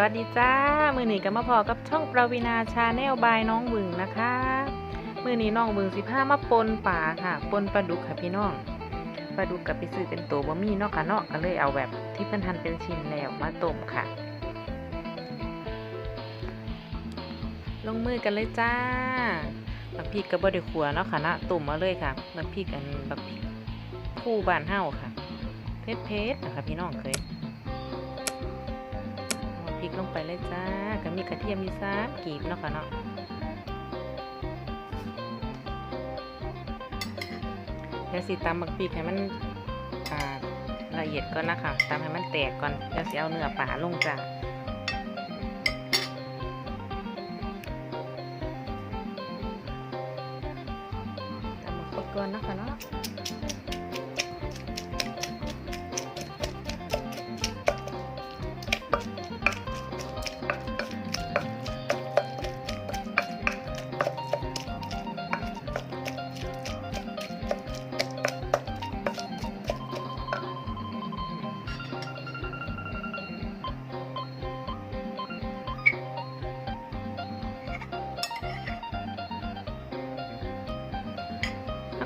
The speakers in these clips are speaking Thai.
สวัสดีจ้า มือหนีกับมาพอกับช่องประวินาชาแนลบายน้องบึงนะคะ มือนี้น้องบึงสิผ้ามาปนป่าค่ะ ปนปลาดุกค่ะพี่น้อง ปลาดุกกับไปซื้อเป็นตัวบะมี่เนาะค่ะเนาะก็เลยเอาแบบที่เพิ่นทันเป็นชิ้นแล้วมาต้มค่ะ ลงมือกันเลยจ้าบักพริกกับบไดขัวเนาะค่ะนะตุ่มมาเลยค่ะบักพริกอันบักพริกคู่บานเฮาค่ะ เพชรเพชรนะคะพี่น้องเคย พริกลงไปเลยจ้าก็มีกระเทียมมีซากีบเนาะค่ะเนาะเดี๋ยวสิตำบักพริกให้มันละเอียดก่อนนะคะตำให้มันแตกก่อนเดี๋ยวสิเอาเนื้อปลาลงจ้าตำบักพริกก่อนนะคะเนาะ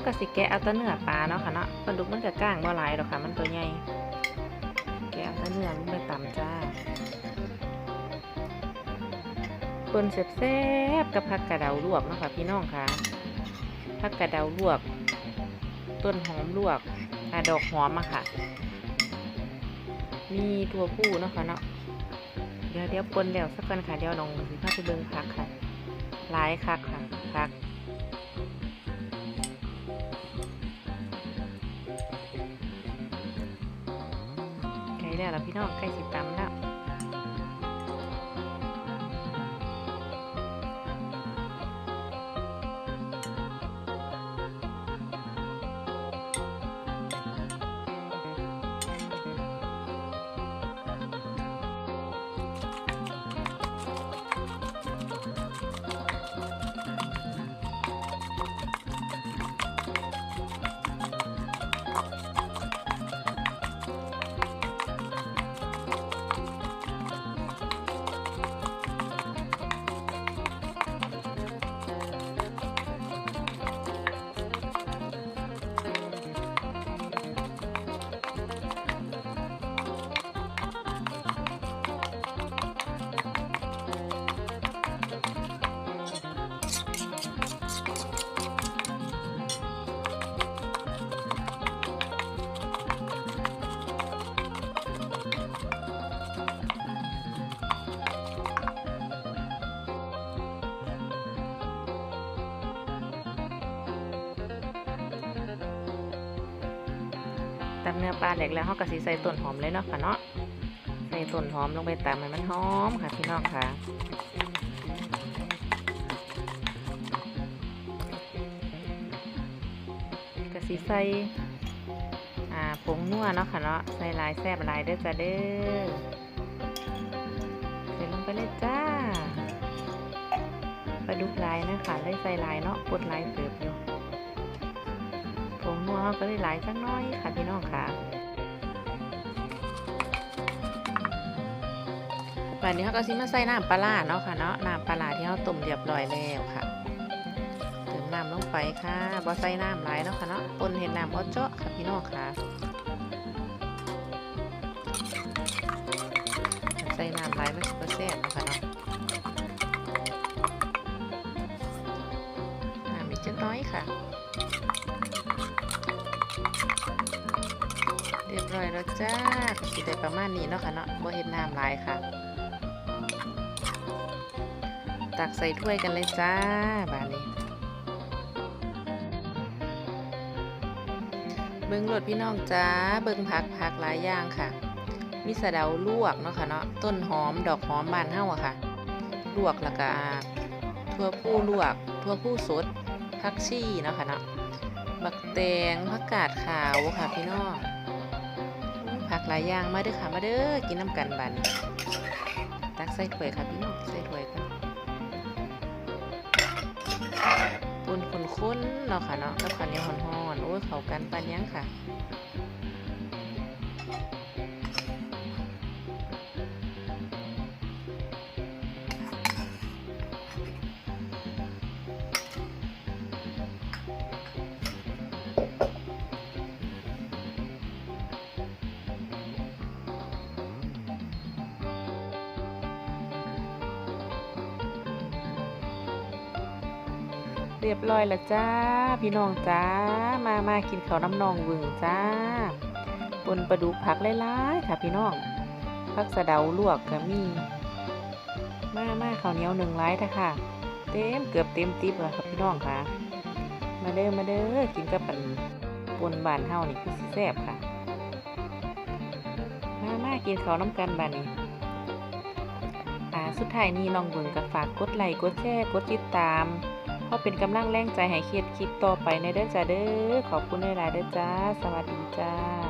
ก็สิแกะเอาแตะเนื้อปลาเนาะค่ะเนาะปลาดุกมันก็ก้างบ่หลายดอกค่ะ มันตัวใหญ่ แกะเอาแตะเนื้อลงไปตำจ้าปนแซ่บๆกับผักกระเดาลวกเนาะค่ะพี่น้องค่ะผักกระเดาลวก ต้นหอมลวกอ่ดอกหอมอะค่ะ มีถั่วผู้เนาะค่ะเนาะ เดี๋ยวเดี๋ยวปนแล้วสักกันค่ะ เดี๋ยวน้องสิพาไปเบิ่งผักค่ะหลายคักค่ะผัก แล้วล่ะพี่น้องใกล้สิตำแล้ ตำเนื้อปลาแหลกแล้วเขาก็สิใส่ต้นหอมเลยเนาะค่ะเนาะใส่ต้นหอมลงไปตำให้มันหอมค่ะพี่น้องค่ะก็สิใส่อ่าผงนัวเนาะค่ะเนาะใส่ลายแซบลายเด้อจ้าเด้อใส่ลงไปเลยจ้าปลาดุกลายนะคะได้ใส่ลายเนาะปวดลายเติบอยู่ ผงนัวเราก็ได้หลายสักน้อยค่ะพี่น้องค่ะวันนี้เขาก็ซิมาใส่น้ำปลาเนาะค่ะเนาะน้ำปลาที่เขาต้มเรียบร้อยแล้วค่ะเติมน้ำลงไปค่ะบ่ใส่น้ำไหลเนาะค่ะเนาะปนเห็นน้ำบ่เจาะค่ะพี่น้องค่ะใส่น้ำไหลายมันสิบ่แซ่บเนาะค่ะเนาะ เรียบร้อยแล้วจ้าสิได้ประมาณนี้เนาะค่ะเนาะบ่เห็นน้ำลายค่ะ ตักใส่ถ้วยกันเลยจ้าบานนี้เบิ่งรดพี่น้องจ้าเบิ่งผักผักหลายอย่างค่ะ มีสะเดาลวกเนาะค่ะเนาะต้นหอมดอกหอมบานเฮาอะค่ะ ลวกแล้วก็ทั่วผู้ลวกทั่วผู้สดผักชีเนาะค่ะเนาะบักแตงผักกาดขาวค่ะพี่น้อง กหลายอย่างมาเด้อค่ะมาเด้อกินน้ำกันบันตักใส่ถ้วยค่ะพี่น้องใส่ถ้วยกันปุ่นข้นๆเนาะค่ะเนาะกับข้าวเหนียวห่อนๆโอ้ยเข้ากันปานยังค่ะ เรียบร้อยแล้วจ้า พี่น้องจ้า มามากินข้าวน้ำนองวึงจ้าปนปลาดุกผักหลายๆค่ะพี่น้องผักสะเดาลวกก็มี มามาข้าวเหนียวหนึ่งไร้ท่ะค่ะ เต็มเกือบเต็มติ๊บแล้วค่ะพี่น้องค่ะ มาเด้อมาเด้อกินกับปันปนบานเฮานี่คือสิแซ่บค่ะ มามากินข้าวน้ำกันบานนี้อ่าสุดท้ายนี้น้องเบิ่งก็ฝากกดไลค์กดแชร์กดติดตาม ก็เป็นกำลังแรงใจให้เคียดคลิปต่อไปในเด้อจ้าเด้อขอบคุณหลายๆเด้อจ้า สวัสดีจ้า